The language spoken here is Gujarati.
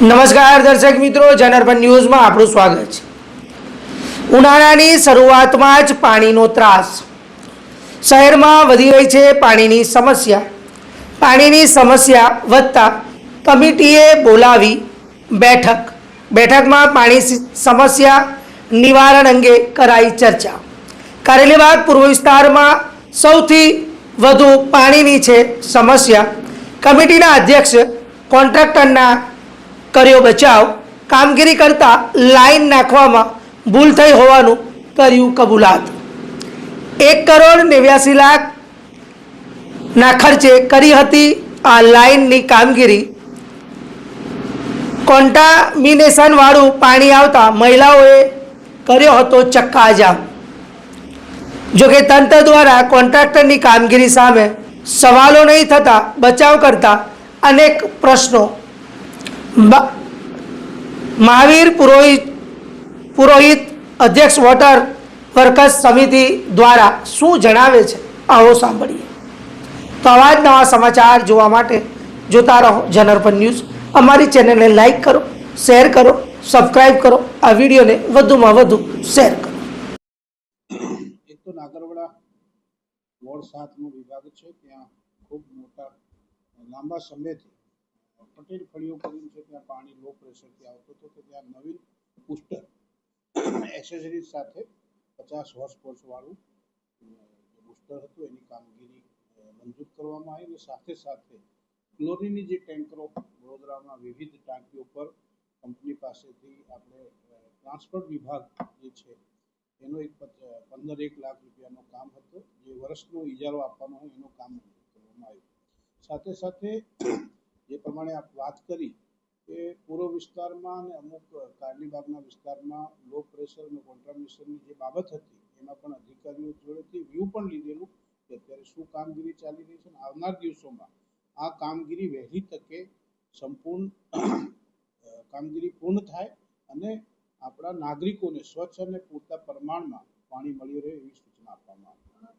નમસ્કાર દર્શક મિત્રો જનરપન ન્યૂઝમાં આપણું સ્વાગત છે. ઉનાળાની શરૂઆતમાં જ પાણીનો ત્રાસ. શહેરમાં વધી રહી છે પાણીની સમસ્યા. પાણીની સમસ્યા વધતા કમિટીએ બોલાવી બેઠક. બેઠકમાં પાણી સમસ્યા નિવારણ અંગે કરાઈ ચર્ચા. કારેલીબાગ પૂર્વ વિસ્તારમાં સૌથી વધુ પાણીની છે સમસ્યા. કમિટીના અધ્યક્ષ કોન્ટ્રાક્ટરના કર્યો બચાવ, કામગીરી કરતા લાઈન નાખવામાં ભૂલ થઈ હોવાનું કર્યું કબૂલાત. એક કરોડ નેવ્યાસી લાખના ખર્ચે કરી હતી આ લાઈનની કામગીરી. કોન્ટામિનેશન વાળું પાણી આવતા મહિલાઓએ કર્યો હતો ચક્કાજામ જોકે તંત્ર દ્વારા કોન્ટ્રાક્ટરની કામગીરી સામે સવાલો નહીં થતા બચાવ કરતા અનેક પ્રશ્નો મહાવીર પુરોહિત પુરોહિત અધ્યક્ષ વોટર વર્કર્સ સમિતિ દ્વારા શું જણાવે છે? આવો સાંભળીએ. તો આવા જ નવા સમાચાર જોવા માટે જોતા રહો જનરપન ન્યૂઝ અમારી ચેનલને લાઈક કરો, શેર કરો સબસ્ક્રાઈબ કરો. આ વિડીયોને વધુમાં વધુ શેર કરો. એક તો નાગરવાડા વોર્ડ સાતનો વિભાગ છે. ત્યાં ખૂબ મોટા, લાંબા સમયથી પટેલ ફળીઓ કરીને છે, ત્યાં પાણી લો પ્રેશરથી આવતું હતું તો ત્યાં નવીન બુસ્ટર એસેસરીઝ સાથે પચાસ હોર્સ જે બુસ્ટર હતું. એની કામગીરી મંજૂર કરવામાં આવી અને સાથે સાથે ક્લોરીનની જે ટેન્કરો વડોદરામાં વિવિધ ટાંકીઓ પર કંપની પાસેથી આપણે ટ્રાન્સપોર્ટ વિભાગ જે છે, એનો એક પંદર એક લાખ રૂપિયાનો કામ હતો. જે વર્ષનો ઇજારો આપવાનો હોય એનું કામ કરવામાં આવ્યું. સાથે સાથે જે પ્રમાણે આપ વાત કરી કે પૂર્વ વિસ્તારમાં અને અમુક કારલીબાગના વિસ્તારમાં લો પ્રેશર અને કોન્ટ્રામિશનની જે બાબત હતી, એમાં પણ અધિકારીઓ જોડેથી વ્યૂ પણ લીધેલું કે અત્યારે શું કામગીરી ચાલી રહી છે અને આવનાર દિવસોમાં આ કામગીરી વહેલી તકે સંપૂર્ણ કામગીરી પૂર્ણ થાય અને આપણા નાગરિકોને સ્વચ્છ અને પૂરતા પ્રમાણમાં પાણી મળી રહે એવી સૂચના આપવામાં આવી.